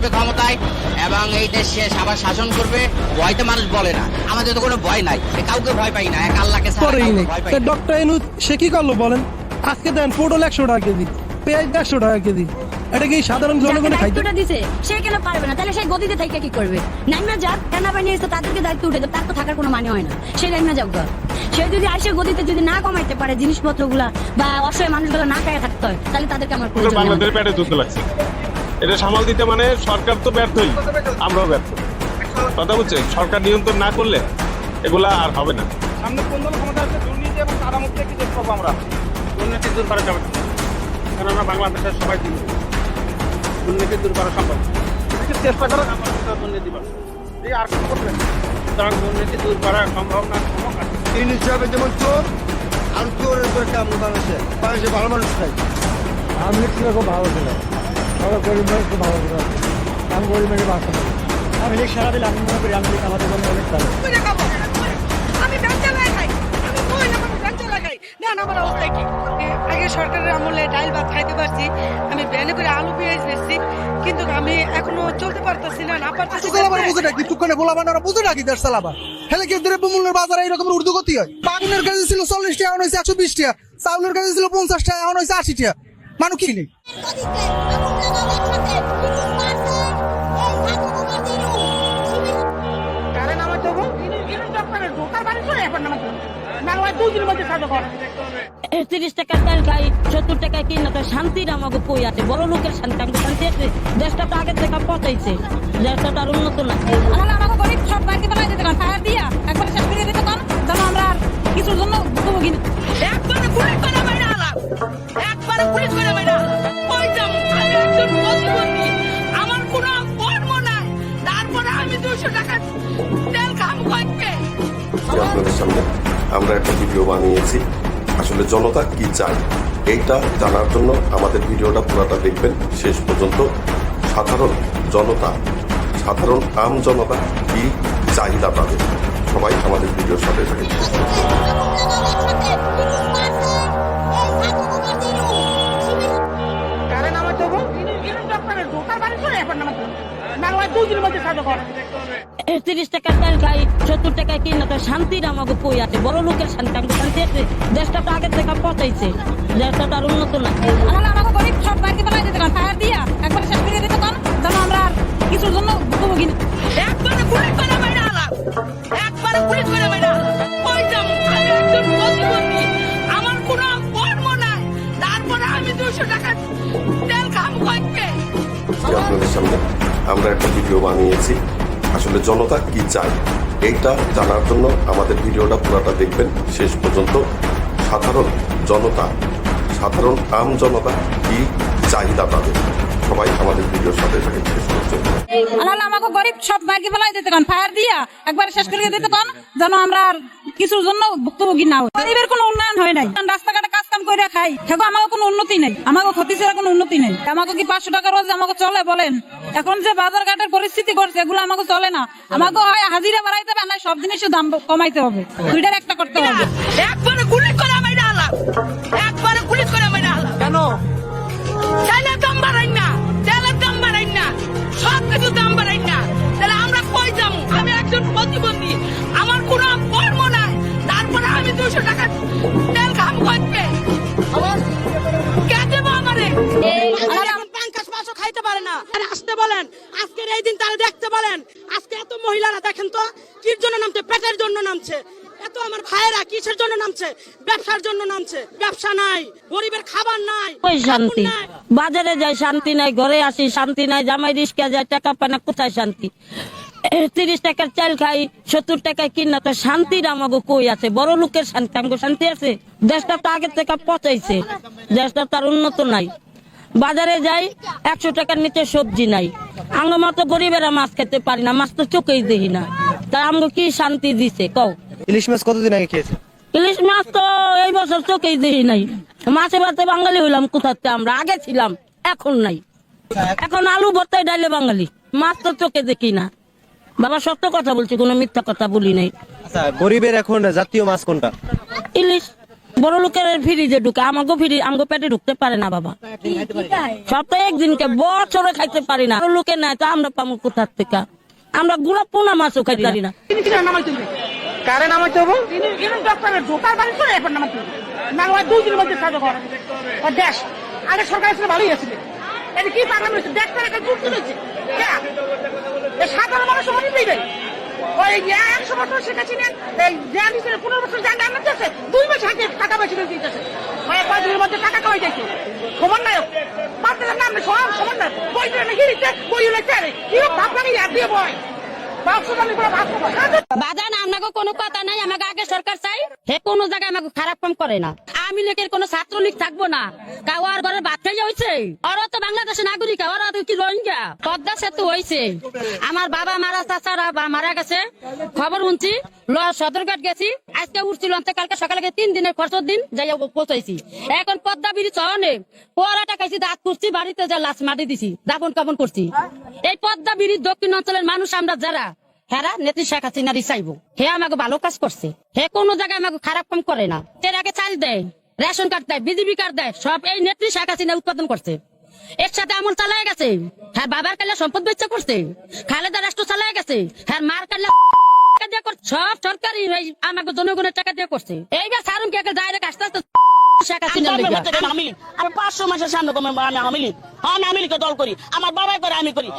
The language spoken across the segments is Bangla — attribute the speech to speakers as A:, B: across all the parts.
A: আসবে ক্ষমতায় এবং এই দেশ আবার শাসন করবে ভয়তে মানুষ বলে না। আমাদের তো কোনো ভয় নাই কাউকে ভয় পাই না এক আল্লাহকে ভয়
B: তা। ডক্টর সে কি করল বলেন? আজকে দেন পটল একশো টাকা কেজি পেঁয়াজ দেড়শো টাকা কেজি। এটা কি সাধারণ জনগণে খাইতে
C: দায়িত্বটা দিছে সে কেন পারবে না? তাহলে সেই গদিতে থেকে কি করবে? নাইমা যাক সেনাবাহিনী এসে তাদেরকে দায়িত্ব উঠে তার তো থাকার কোনো মানে হয় না। সে নাইমা যাক সে যদি আসে গদিতে যদি না কমাইতে পারে জিনিসপত্রগুলা বা অসহায় মানুষগুলো না খায় থাকতে হয় তাহলে তাদেরকে আমার।
D: বাংলাদেশের পেটে যুদ্ধ লাগছে। এটা সামাল দিতে মানে সরকার তো ব্যর্থই আমরাও ব্যর্থ। কথা বুঝছেন সরকার নিয়ন্ত্রণ না করলে এগুলা আর হবে না।
E: সামনে কোন দল ক্ষমতা আছে? দুর্নীতি এবং তারা মুক্তি কি দেখতে পাবো আমরা। দুর্নীতি দূর করা যাবে না। আমরা বাংলাদেশের সবাই দিন দুর্নীতি দূর করা সম্ভব। চেষ্টা করে আমরা দুর্নীতি পাবো এই আর কি করবেন সুতরাং দুর্নীতি দূর করা সম্ভব না
F: তিন হিসাবে যেমন চোর আর চোরের করে কাম বাংলাদেশে। বাংলাদেশে ভালো মানুষ নাই।
G: আমি খুব ভালো ছিল সবাই গরিব মানুষ খুব ভালো ছিল আমি গরিব মানুষ বাঁচতে পারি। আমি লিখ সারা দিলে আমি মনে করি আমি লিখ আমাদের জন্য অনেক ভালো
H: আগে সরকারের আমলে ডাল ভাত খাইতে পারছি আমি ব্যানে করে আলু পেঁয়াজ বেচছি কিন্তু আমি এখনও চলতে পারতেছি না না পারতেছি
F: চালাবার বুঝে নাকি টুকানে বলা বানারা বুঝে নাকি দেশ চালাবার? হেলে কি দ্রব্য মূল্যের বাজারে এরকম ঊর্ধ্ব গতি হয়। বাগুনের কাছে ছিল চল্লিশ টাকা এখন হয়েছে একশো বিশ টাকা। চাউলের কাছে ছিল পঞ্চাশ টাকা এখন হয়েছে আশি টাকা। মানুষ কি নেই?
C: তিরিশ টাকা তেল খাই সত্তর টাকা কিনা তো শান্তির আমাকে কই আছে? বড় লোকের শান্তি আমাকে শান্তি আছে? দেশটা তো আগের থেকে পচাইছে। দেশটা তো আর উন্নত না।
H: তাহলে আমাকে গরিব সব বাড়িতে বেলায় দিতে কারণ ফায়ার দিয়া। একবারে শেষ করে দিতে কারণ যেন আমরা আর কিছুর জন্য ভুক্তভোগী না। একবারে পুলিশ করে মাইরা আলাম একবারে পুলিশ করে আমরা
I: একটা ভিডিও বানিয়েছি। আসলে জনতা কি চায়, এইটা জানার জন্য আমাদের ভিডিওটা পুরাটা দেখবেন। শেষ পর্যন্ত সাধারণ জনতা, সাধারণ আম জনতা কি চাহিদা পাবে? সবাই আমাদের ভিডিওর সাথে থাকেন।
C: তিরিশ টাকা তেল খাই সত্তর টাকা কিনা তো শান্তির আমাকে কই আছে? বড় লোকের শান্তি আমাকে শান্তি আছে? দেশটা তো আগের থেকে পচাইছে। দেশটা তো আর উন্নত না।
H: আমাকে গরিব সব বাড়িতে বেলায় দিতে কারণ ফায়ার দিয়া একবারে শেষ করে দিতে কারণ যেন আমরা আর কিছুর জন্য না। একবারে পুলিশ করে মাইরা আলাম। একবারে পুলিশ করে মাইরা আলাম। ওই আমি একজন প্রতিবন্ধী।
I: আজকে আপনাদের সামনে আমরা একটা ভিডিও বানিয়েছি। আসলে জনতা কি চায় এইটা জানার জন্য আমাদের ভিডিওটা পুরোটা দেখবেন। শেষ পর্যন্ত সাধারণ জনতা, সাধারণ আম জনতা কি চাহিদা তাদের সবাই আমাদের ভিডিওর সাথে থাকেন, শেষ পর্যন্ত।
H: তাহলে আমাকে গরিব সব বাড়িতে বেলায় দিতে কারণ ফায়ার দিয়া একবারে শেষ করে দিতে কারণ যেন আমরা কিছুর জন্য ভুক্তভোগী না হই। কোনো উন্নয়ন হয় নাই। রাস্তাঘাটে করে খাই। সেগো আমাকে কোনো উন্নতি নেই। আমাকে ক্ষতি ছাড়া কোনো উন্নতি নেই। আমাকে কি পাঁচশো টাকা রোজ আমাকে চলে বলেন? এখন যে বাজার ঘাটের পরিস্থিতি করছে এগুলো আমাকে চলে না। আমাকে হয় হাজিরা বাড়াইতে হবে না সব জিনিসের দাম কমাইতে হবে। দুইটার একটা করতে হবে। একবারে গুলি করে মাইরা আলাম একবারে গুলি করে মাইরা আলাম কেন? খাইতে পারে না। আরে আসতে বলেন আজকের এই দিন তারা দেখতে বলেন। আজকে এত মহিলারা দেখেন তো কির জন্য নামছে? পেটের জন্য নামছে। এত আমার ভাইয়েরা কিসের জন্য নামছে? ব্যবসার জন্য নামছে। ব্যবসা নাই গরিবের খাবার নাই
C: ওই শান্তি। বাজারে যাই শান্তি নাই ঘরে আসি শান্তি নাই জামাই রিস্কা যায় টাকা পায় না কোথায় শান্তি? তিরিশ টাকার চাল খাই সত্তর টাকা কিনা তো শান্তির আমাকে কই আছে? বড় লোকের শান্তি আমাকে শান্তি আছে? দেশটা তো আগের থেকে পচাইছে। দেশটা তার উন্নত নাই। বাজারে যাই একশো টাকার নিচে সবজি নাই। আমার মতো গরিবেরা মাছ খেতে পারি না মাছ তো চোখেই দেখি না। তা আমাকে কি শান্তি দিছে কও?
G: ইলিশ মাছ কতদিন আগে খেয়েছে
C: ইলিশ মাছ তো এই বছর চোখেই দেখি নাই। মাছে ভাতে বাঙালি হইলাম কোথাতে আমরা? আগে ছিলাম এখন নাই। এখন আলু ভর্তায় ডাইলে বাঙালি মাছ তো চোখে দেখি না। বাবা সত্য কথা বলছি কোনো মিথ্যা কথা বলি নাই।
G: আচ্ছা গরিবের এখন জাতীয় মাছ কোনটা?
C: ইলিশ।
J: বড় লোকের ফ্রিজে ঢুকে আমাকে ফ্রি আমাকে পেটে ঢুকতে পারে না বাবা। সপ্তাহে একদিনকে বছরে খাইতে পারি না। বড় লোকের নাই তো আমরা পাবো কোথার থেকে? আমরা গুড়া পোনা মাছও খাইতে পারি না।
E: কারে নামাইতে হব ডক্টরের ঢোকার বাড়ি করে এরপর নামাইতে হবে না দুই দিনের মধ্যে কাজ করে দেশ আগে সরকার ছিল ভালোই আছে এটা কি পাগলাম হয়েছে? ডাক্তার একটা গুরুত্ব রয়েছে সাধারণ মানুষ মনে দিবে ওই একশো বছর শেখাচ্ছিলেন, এই জ্ঞান হিসেবে পনেরো বছর জ্ঞান রান্না করছে দুই মাস আগে টাকা বেশি দিতেছে। মানে কয় দিনের মধ্যে টাকা কামাই যাইছে। সমান নায়ক বাচ্চাদের নাম সব সমান নায়ক বই ট্রেনে গিরিতে বই। চারে কি ভাবলামি রাত দিয়ে বয়
J: বাজান আপনাকে কোনো কথা নাই, আমাকে আগে সরকার চাই। হে, কোনো জায়গায় আমাকে খারাপ কাম করে না। আমি লীগের কোনো ছাত্রলীগ থাকব না। কাওয়ার ঘরে ভাত খাই হয়েছে ওরা তো বাংলাদেশের নাগরিক, ওরা তো কি রোহিঙ্গা? পদ্মা সেতু হয়েছে আমার বাবা মারা চাচারা মারা গেছে। খবর শুনছি সদরঘাট গেছি। আজকে উঠছিল কালকে সকালে তিন দিনের খরচর দিন যাই পৌঁছাইছি। এখন পদ্মা ব্রিজ অনেক। পড়াটা খাইছি, দাঁত করছি বাড়িতে যা লাশ মাটি দিছি দাপন কাপন করছি। এই পদ্মা ব্রিজ দক্ষিণ অঞ্চলের মানুষ আমরা যারা, হেরা নেত্রী শেখ হাসিনারই চাইব হে আমাকে ভালো কাজ করছে। হে কোনো জায়গায় আমাকে খারাপ কাম করে না। এর আগে চাল দেয়। রেশন কার্ড দেয় বিজিবি কার্ড দেয় সব এই নেত্রী শেখ হাসিনা উৎপাদন করছে। এর সাথে আমল চালায় গেছে। হ্যাঁ বাবার কালে সম্পদ বেচা করছে। খালেদা রাষ্ট্র চালায় গেছে। হ্যাঁ মার কালে। সব সরকারি আমাকে জনগণের টাকা দিয়ে করছে। এইবার সারুন কে ডাইরেক্ট আস্তে আস্তে।
K: আমি পাঁচশো মাসের সামনে আমি আওয়ামী আমি আওয়ামী দল করি। আমার বাবাই করে আমি করি।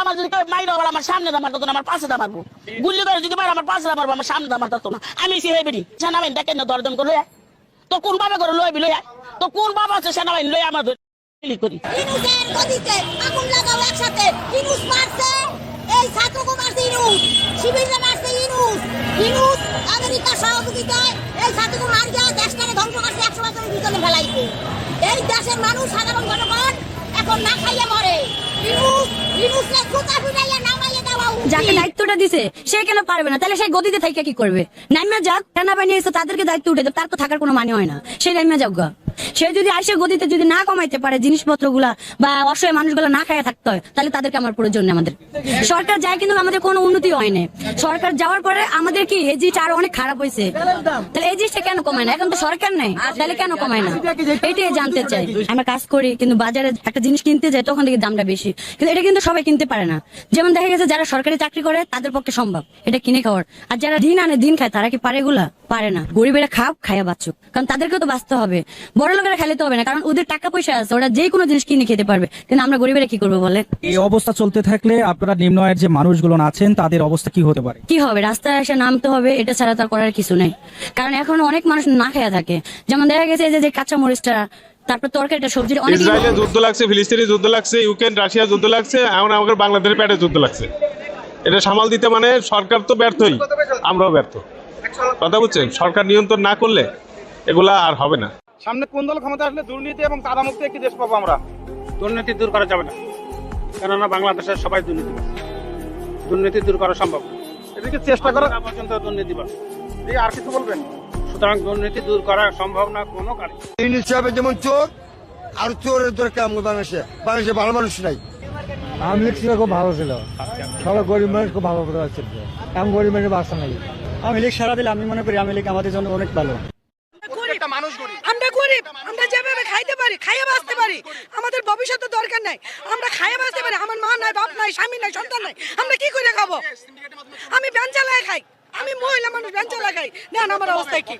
K: আমার যদি কেউ মাইরে আবার আমার সামনে দাম মারতো আমার পাশে দাম মারবো গুল্লি করে যদি আমার পাশে দাম আমার সামনে দাম মারতো না। আমি সেনাবাহিনী সেনাবাহিনী দেখেন না দরদম করে তো কোন বাবা করে লইবি লইয়া? তো কোন বাবা আছে সেনাবাহিনী লইয়া আমার করি?
L: ইনুসের গদিতে আগুন লাগাও একসাথে। ইনুস মারছে, এই ছাত্রকে মারছে ইনুস, শিবিরে মারছে ইনুস। ইনুস আমেরিকার সহযোগিতায় এই ছাত্রকে মার দেওয়া দেশটাকে ধ্বংস করছে, একশো বছরের ভিতরে ফেলাইছে। এই দেশের মানুষ সাধারণ জনগণ এখন না খাইয়ে মরে। ইনুস, ইনুসকে জুতা ফিরাইয়া উচিত।
G: যাকে দায়িত্বটা দিছে, সে কেন পারবে না? তাহলে সে গদিতে থেকে কি করবে? নাইমা যাক, সেনাবাহিনী এসে তাদেরকে দায়িত্ব উঠে তার তো থাকার কোনো মানে হয় না। সে নাইমা যাক। সে যদি আইসে গদিতে যদি না কমাইতে পারে জিনিসপত্রগুলা বা অসহায় মানুষগুলো না খাইয়া থাকতে হয়, তাহলে তাদেরকে আমার প্রয়োজন আমাদের। সরকার যায় কিন্তু আমাদের কোনো উন্নতি হয় না সরকার যাওয়ার পরে আমাদের কি এই জিনিসটা আরও অনেক খারাপ হয়েছে তাহলে এই জিনিসটা কেন কমায় না? এখন তো সরকার নেই, তাহলে কেন কমায় না? এটাই জানতে চাই। আমরা কাজ করি, কিন্তু বাজারে একটা জিনিস কিনতে যাই, তখন দেখি দামটা বেশি। কিন্তু এটা কিন্তু সবাই কিনতে পারে না। যেমন দেখা গেছে, যারা সরকারি চাকরি করে, তাদের পক্ষে সম্ভব এটা কিনে খাওয়ার। আর যারা দিন আনে, দিন খায়, তারা কি পারে এগুলা? পারে না। গরিবেরা খাও খায়া বাঁচুক। কারণ তাদেরকেও তো বাঁচতে হবে। বড় লোকেরা খেলে তো হবে না কারণ ওদের টাকা পয়সা আছে ওরা যে কোনো জিনিস কিনে খেতে পারবে। কিন্তু আমরা গরিবেরা কি করব বলে
M: এই অবস্থা চলতে থাকলে আপনারা নিম্ন আয়ের যে মানুষগুলো আছেন তাদের অবস্থা কি হতে পারে?
G: কি হবে? রাস্তায় এসে নামতে হবে এটা ছাড়া তার করার কিছু নেই। কারণ এখন অনেক মানুষ না খেয়ে থাকে। যেমন দেখা গেছে এই যে- যে কাঁচা মরিচটা তারপর তরকারিটা সবজির অনেক
D: ইসরায়েলে যুদ্ধ লাগছে ফিলিস্তিনি যুদ্ধ লাগছে ইউক্রেন রাশিয়া যুদ্ধ লাগছে এখন আমাদের বাংলাদেশের পেটে যুদ্ধ লাগছে। এটা সামাল দিতে মানে সরকার তো ব্যর্থই আমরাও ব্যর্থ। কথা বুঝছেন? সরকার নিয়ন্ত্রণ না করলে এগুলা আর হবে না।
E: সামনে কোন দল ক্ষমতা আসলে দুর্নীতি এবং কাদামুক্ত একটি দেশ পাবো আমরা? দুর্নীতি দূর করা যাবে না। কেননা বাংলাদেশের সবাই দুর্নীতি দুর্নীতি দূর করা সম্ভব। এদিকে চেষ্টা করা পর্যন্ত দুর্নীতিবাদ এই আর কিছু বলবেন? সুতরাং দুর্নীতি দূর করা সম্ভব না কোনো কারণ।
N: ইউনিট সাহেবের যেমন চোর আর চোরের দরকার আমাদের বাংলাদেশে বাংলাদেশে ভালো মানুষ নাই।
M: আওয়ামী লীগ ছিল খুব ভালো ছিল সবাই গরিব মানুষ খুব ভালো ছিল এমন গরিব মানুষ বাঁচতে নাই। আমি লীগ সারা দিলে আমি মনে করি আমি লীগ আমাদের জন্য অনেক ভালো।
G: আমরা গরিব, আমরা যেভাবে খাইতে পারি, খাইয়ে বাঁচতে পারি, আমাদের ভবিষ্যতের দরকার নাই। আমরা খাইয়ে বাঁচতে পারি, আমার মা নাই, বাপ নাই, স্বামী নাই, সন্তান নাই, আমরা কি করে খাব? আমি ব্যান চালায় খাই, আমি মহিলা মানুষ ব্যান চালা খাই। দেন আমার অবস্থায় কি?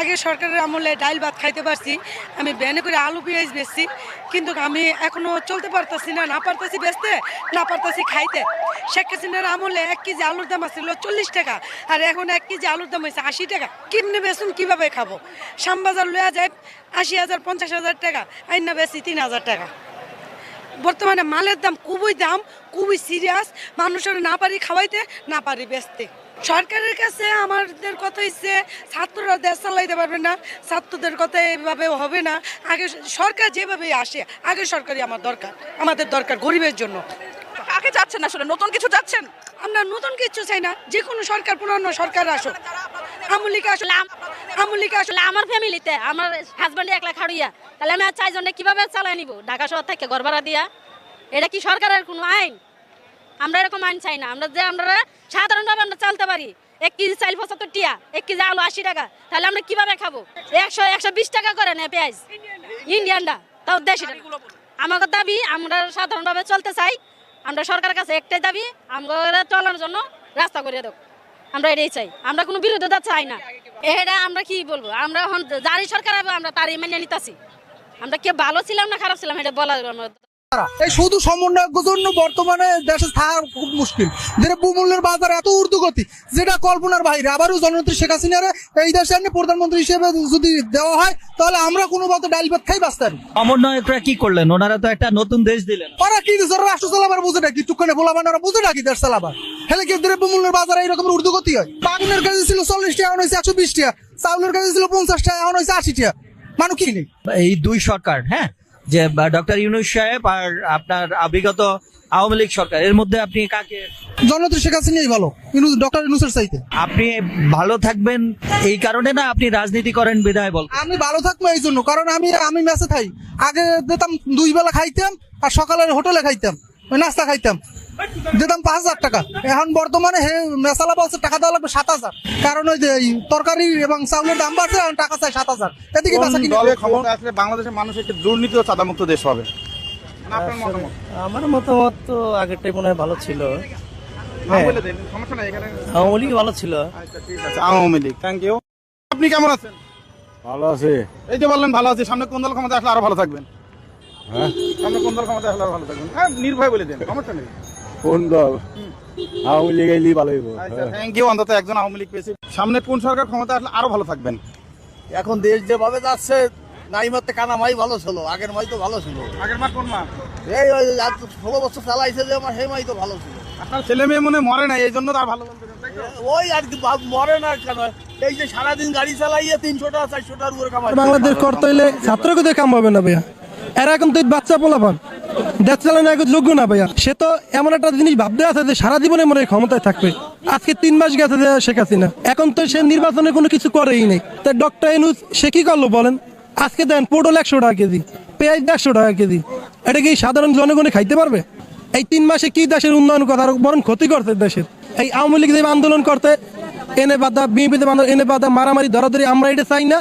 G: আগে সরকারের আমলে ডাইল ভাত খাইতে পারছি, আমি ব্যানে করে আলু, পেঁয়াজ বেচছি, কিন্তু আমি এখনও চলতে পারতাছি না না পারতাছি বেচতে, না পারতাছি খাইতে। শেখ হাসিনার আমলে এক কেজি আলুর দাম আছিল চল্লিশ টাকা, আর এখন এক কেজি আলুর দাম হয়েছে আশি টাকা। কেমনে বেচুন কীভাবে খাব? শ্যামবাজার লয়া যায় আশি হাজার পঞ্চাশ হাজার টাকা আইন না বেশি তিন হাজার টাকা। বর্তমানে মালের দাম খুবই দাম খুবই সিরিয়াস মানুষের না পারি খাওয়াইতে না পারি বেচতে। সরকারের কাছে আমাদের কথা হচ্ছে ছাত্ররা দেশ চালাইতে পারবে না ছাত্রদের কথা এভাবে হবে না। আগে সরকার যেভাবে আসে আগে সরকারই আমার দরকার আমাদের দরকার গরিবের জন্য।
K: কাকে যাচ্ছেন আসলে? নতুন কিছু যাচ্ছেন
G: আমরা নতুন কিছু চাই না যে কোনো সরকার পুরানো সরকার আসুক। আমলিকা আসলে আমলিকা
J: আমার ফ্যামিলিতে, আমার হাজব্যান্ড একলা খাড়িয়া তাহলে আমি আর চারজনে কীভাবে চালাই নিব? ঢাকা শহর থেকে ঘর ভাড়া দিয়া? এটা কি সরকারের কোনো আইন? আমরা এরকম আইন চাই না। আমরা যে আমরা সাধারণভাবে আমরা চলতে পারি।
G: এক কেজি চাল পঁচাত্তর টিয়া, এক কেজি আলু আশি টাকা। তাহলে আমরা কীভাবে খাব? একশো একশো বিশ টাকা করে না পেঁয়াজ। ইন্ডিয়ানটা তাও দেশি আমাদের দাবি, আমরা সাধারণভাবে চলতে চাই। আমরা সরকারের কাছে একটাই দাবি, আমরা চলার জন্য রাস্তা করে দেব। আমরা এটাই চাই। আমরা কোনো বিরোধিতা চাই না। এটা আমরা কি বলব? আমরা এখন যারই সরকার হবে আমরা তারই মেনে নিতেছি। আমরা কে ভালো ছিলাম না খারাপ ছিলাম এটা বলা আমরা
F: এই শুধু সমন্বয়ের জন্য বর্তমানে দেশে থাকা খুব মুশকিল। দ্রব্যমূল্যের বাজার এত ঊর্ধ্বগতি যেটা কল্পনার বাইরে। আবারও জননেত্রী শেখ হাসিনারে এই দেশে এনে প্রধানমন্ত্রী হিসেবে যদি দেওয়া হয় তাহলে আমরা কোনো মতো ডাইল ভাত খাই বাঁচতে পারি
M: সমন্বয়করা কি করলেন? ওনারা তো একটা নতুন দেশ দিলেন।
F: ওরা কি দিচ্ছে ওরা রাষ্ট্র চালাবার বুঝে নাকি? টুকখানে বলাবার ওরা বুঝে নাকি দেশ চালাবার? হেলে কি দ্রব্যমূল্যের বাজারে এইরকম ঊর্ধ্বগতি হয়? বাগুনের কেজি ছিল চল্লিশ টাকা এখন হয়েছে একশো বিশ টাকা। চাউলের কেজি ছিল পঞ্চাশ টাকা এখন হয়েছে আশি টাকা। মানুষ কি নেই?
M: এই দুই সরকার হ্যাঁ? যে ডক্টর ইউনুস সাহেব আর আপনার বিগত আওয়ামী লীগ সরকার এর মধ্যে আপনি কাকে?
F: জননেত্রী শেখ হাসিনাই ভালো ডক্টর ইনুসের চাইতে।
M: আপনি ভালো থাকবেন এই কারণে না আপনি রাজনীতি করেন বিদায় বল?
F: আমি ভালো থাকব এই জন্য কারণ আমি আমি মেসে খাই আগে দিতাম দুই বেলা খাইতাম আর সকালে হোটেলে খাইতাম নাস্তা খাইতাম। দিতাম পাঁচ হাজার টাকা। এখন বর্তমানে হে মেসালা বলছে টাকা দেওয়া লাগবে সাত হাজার। কারণ ওই যে তরকারি এবং চাউলের দাম বাড়ছে এখন টাকা চাই সাত হাজার। এদিকে
I: বাংলাদেশের মানুষ একটি দুর্নীতি ও চাঁদামুক্ত দেশ হবে।
B: আমার মতামত তো আগেরটাই মনে হয় ভালো ছিল।
I: নাম বলে দিন, সমস্যা নাই এখানে
B: আওয়ামী লীগ ভালো ছিল।
I: আচ্ছা ঠিক আছে আওয়ামী লীগ থ্যাংক ইউ আপনি কেমন আছেন?
O: ভালো আছে।
I: এই যে বললেন ভালো আছে সামনে কোন দল ক্ষমতা আসলে আরও ভালো থাকবেন? সামনে কোন দল ক্ষমতা আসলে আরও ভালো থাকবেন? হ্যাঁ নির্ভয় বলে দেন সমস্যা নেই।
O: কোন দল? আওয়ামী লীগ এলি ভালো হইব।
I: আচ্ছা থ্যাংক ইউ অন্তত একজন আওয়ামী লীগ পেয়েছি। সামনে কোন সরকার ক্ষমতা আসলে আরও ভালো থাকবেন?
O: এখন দেশ যেভাবে যাচ্ছে নাই মতে কানা মাই ভালো ছিল আগের মাই তো ভালো ছিল।
I: আগের বার কোন মা?
O: এই ওই ষোলো বছর চালাইছে যে আমার সেই মাই তো ভালো ছিল।
I: আপনার ছেলে মেয়ে মনে হয় মরে নাই এই জন্য তার ভালো বলতেছেন তাই তো?
O: ওই আর কি মরে না কেন? এই যে সারাদিন গাড়ি চালাইয়ে তিনশো টাকা চারশো টাকার উপরে কামাই।
B: বাংলাদেশ করতে হইলে ছাত্রকে দিয়ে কাম হবে না ভাইয়া। এরা এখন তো বাচ্চা পোলাপান। দেশ চালানো এখন যোগ্য না ভাইয়া। সে তো এমন একটা জিনিস ভাবতে আছে যে সারা জীবনে মনে ক্ষমতায় থাকবে। আজকে তিন মাস গেছে যে শেখ হাসিনা। এখন তো সে নির্বাচনে কোনো কিছু করেই নেই। তা ডক্টর এনুস সে কি করল বলেন? আজকে দেন পটল একশো টাকা কেজি, পেঁয়াজ দেড়শো টাকা কেজি। এটা কি সাধারণ জনগণে খাইতে পারবে? এই তিন মাসে কি দেশের উন্নয়ন কথা বরং ক্ষতি করছে দেশের? এই আওয়ামী লীগ আন্দোলন করতে এনে বাধা বিএনপিতে এনে বাধা, মারামারি, ধরাধরি, আমরা এটা চাই না।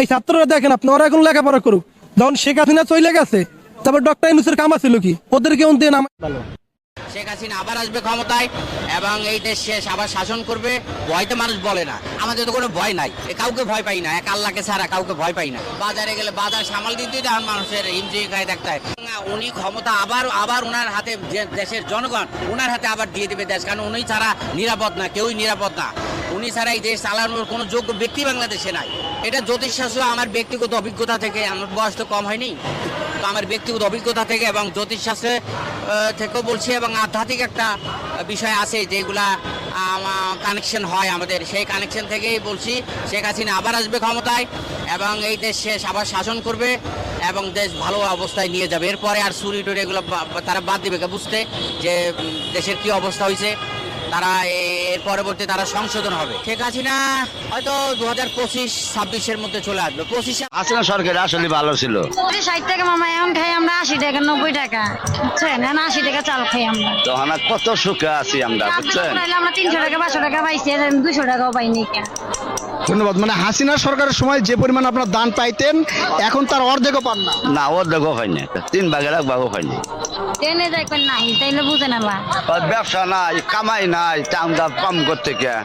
B: এই ছাত্ররা দেখেন আপনি, ওরা এখন লেখাপড়া করুক। যখন শেখ হাসিনা চলে গেছে, তারপর ডক্টর ইনুসের কাম ছিল কি? ওদের কেউ দেন
A: শেখ হাসিনা আবার আসবে ক্ষমতায় এবং এই দেশ শেষ আবার শাসন করবে, ভয় তো মানুষ বলে না। আমাদের তো কোনো ভয় নাই। কাউকে ভয় পাই না, এক আল্লাহকে ছাড়া কাউকে ভয় পাই না। বাজারে গেলে বাজার সামাল দিতে তখন মানুষের হিমজি গায়ে দেখতে হয়। উনি ক্ষমতা আবার আবার ওনার হাতে দেশের জনগণ ওনার হাতে আবার দিয়ে দেবে দেশ। কারণ উনি ছাড়া নিরাপদ না, কেউই নিরাপদ না। উনি ছাড়া এই দেশ চালানোর কোনো যোগ্য ব্যক্তি বাংলাদেশে নাই। এটা জ্যোতিষশাস্ত্র আমার ব্যক্তিগত অভিজ্ঞতা থেকে, আমার বয়স তো কম হয়নি। তো আমার ব্যক্তিগত অভিজ্ঞতা থেকে এবং জ্যোতিষশাস্ত্রে থেকেও বলছি এবং আধ্যাত্মিক একটা বিষয় আছে যেগুলা কানেকশন হয় আমাদের। সেই কানেকশন থেকেই বলছি, শেখ হাসিনা আবার আসবে ক্ষমতায় এবং এই দেশ শেষ আবার শাসন করবে এবং দেশ ভালো অবস্থায় নিয়ে যাবে। এরপরে আর চুরি টুরি এগুলো তারা বাদ দিবে বুঝতে, যে দেশের কি অবস্থা হয়েছে। তারা এর পরবর্তী তারা সংশোধন হবে। শেখ হাসিনা হয়তো দু হাজার পঁচিশ ছাব্বিশের মধ্যে চলে আসবে। পঁচিশে
O: হাসিনা সরকার আসলে ভালো ছিল।
G: ষাট টাকা মামা এখন খাই আমরা আশি টাকা নব্বই টাকা। বুঝছেন? আশি টাকা চাল খাই আমরা।
O: তখন কত সুখে আছি আমরা বুঝছেন?
G: আমরা তিনশো টাকা পাঁচশো টাকা পাইছি দুশো টাকাও পাইনি কেন
I: ধন্যবাদ। মানে হাসিনা সরকারের সময় যে পরিমাণ আপনার দান পাইতেন এখন তার অর্ধেকও পান না।
O: না দেখো হয়নি তিন ভাগের এক ভাগও হয়নি
G: ট্রেনে নাই তাইলে
O: ব্যবসা নাই কামাই নাই চামদা পাম করতে কে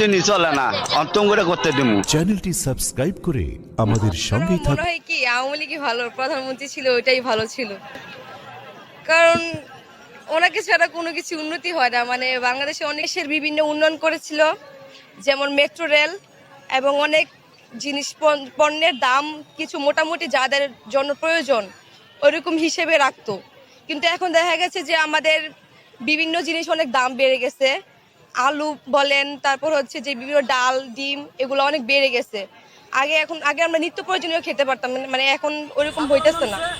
O: দিনই চলে না অন্তম করে করতে দিমু।
P: চ্যানেলটি সাবস্ক্রাইব করে আমাদের সঙ্গেই থাকুন
G: হয় কি আওয়ামী লীগই ভালো প্রধানমন্ত্রী ছিল ওইটাই ভালো ছিল। কারণ ওনাকে ছাড়া কোনো কিছু উন্নতি হয় না মানে বাংলাদেশে অনেক দেশের বিভিন্ন উন্নয়ন করেছিল যেমন মেট্রো রেল এবং অনেক জিনিস পণ্যের দাম কিছু মোটামুটি যাদের জন্য প্রয়োজন ওইরকম হিসেবে রাখতো। কিন্তু এখন দেখা গেছে যে আমাদের বিভিন্ন জিনিস অনেক দাম বেড়ে গেছে। আলু বলেন, তারপর হচ্ছে যে বিভিন্ন ডাল, ডিম, এগুলো অনেক বেড়ে গেছে। আগে এখন, আগে আমরা নিত্য প্রয়োজনীয় খেতে পারতাম, মানে- মানে এখন ওইরকম হইতেছে না।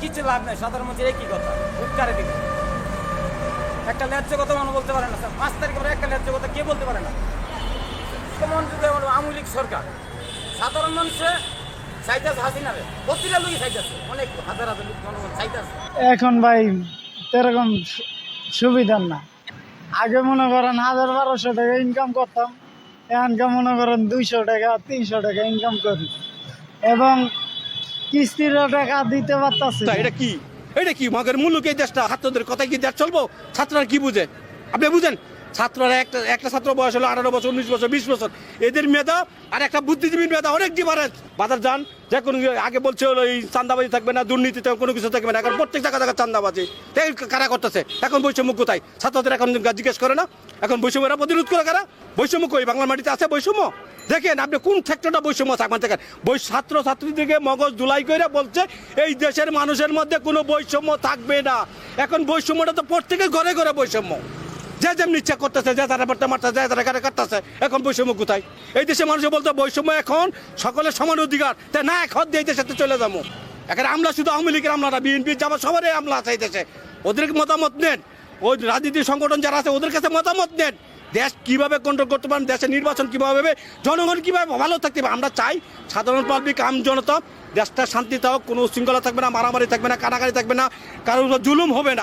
M: কিছু লাভ নাই, সাধারণ মানুষের কথা একটা ন্যায্য কথা বলতে পারে না পাঁচ একটা ন্যায্য কথা বলতে পারে না? সরকার, সাধারণ মানুষে এখন ভাই এরকম
F: সুবিধার না। আগে মনে করেন হাজার বারোশো টাকা ইনকাম করতাম এখানকার মনে করেন দুইশো টাকা তিনশো টাকা ইনকাম করি। এবং কিস্তির টাকা দিতে পারতাছি না।
I: এটা কি? এটা কি? মগের মুলুক এই দেশটা ছাত্রদের কথায় কি দেশ চলবো? ছাত্ররা কি বুঝে? আপনি বুঝেন? ছাত্ররা একটা একটা ছাত্র বয়স হলো আঠারো বছর, উনিশ বছর, বিশ বছর। এদের মেধা আর একটা বুদ্ধিজীবীর মেধা, অনেক ডিফারেন্স বাজার যান, যে কোনো আগে বলছে হলো এই চান্দাবাজি থাকবে না দুর্নীতি কোনো কিছু থাকবে না, এখন প্রত্যেক জায়গা জায়গায় চান্দাবাজি তাই কারা করতেছে? এখন বৈষম্য কোথায়? ছাত্রদের এখন জিজ্ঞেস করে না? এখন বৈষম্যরা প্রতিরোধ করে কারা? বৈষম্য কই? বাংলার মাটিতে আছে বৈষম্য? দেখেন, আপনি কোন সেক্টরটা বৈষম্য থাকবেন দেখেন বই ছাত্র ছাত্রীদেরকে মগজ ধুলাই করে বলছে, এই দেশের মানুষের মধ্যে কোনো বৈষম্য থাকবে না। এখন বৈষম্যটা তো প্রত্যেকের ঘরে ঘরে বৈষম্য। যে যেমন ইচ্ছা করতেছে, যে তারা মারতে মারতেছে, যে তারা কাটতেছে, এখন বৈষম্য কোথায়? এই দেশে মানুষ বলতে, বৈষম্য এখন সকলের সমান অধিকার। তাই না এক হদ দিয়ে দেশে চলে যাব। এখন আমরা শুধু আওয়ামী লীগের আমলারা, বিএনপি যাব সবারই আমলা আছে এই দেশে। ওদের মতামত নেন। ওই রাজনীতি সংগঠন যারা আছে, ওদের কাছে মতামত নেন। দেশ কীভাবে কন্ট্রোল করতে পারেন দেশের নির্বাচন কীভাবে হবে, জনগণ কীভাবে ভালো থাকতে পারে আমরা চাই সাধারণ পাবলিক আম জনতা, দেশটা শান্তিতে হোক কোনো শৃঙ্খলা থাকবে না, মারামারি থাকবে না কানাকানি থাকবে না, কারোর জুলুম হবে না।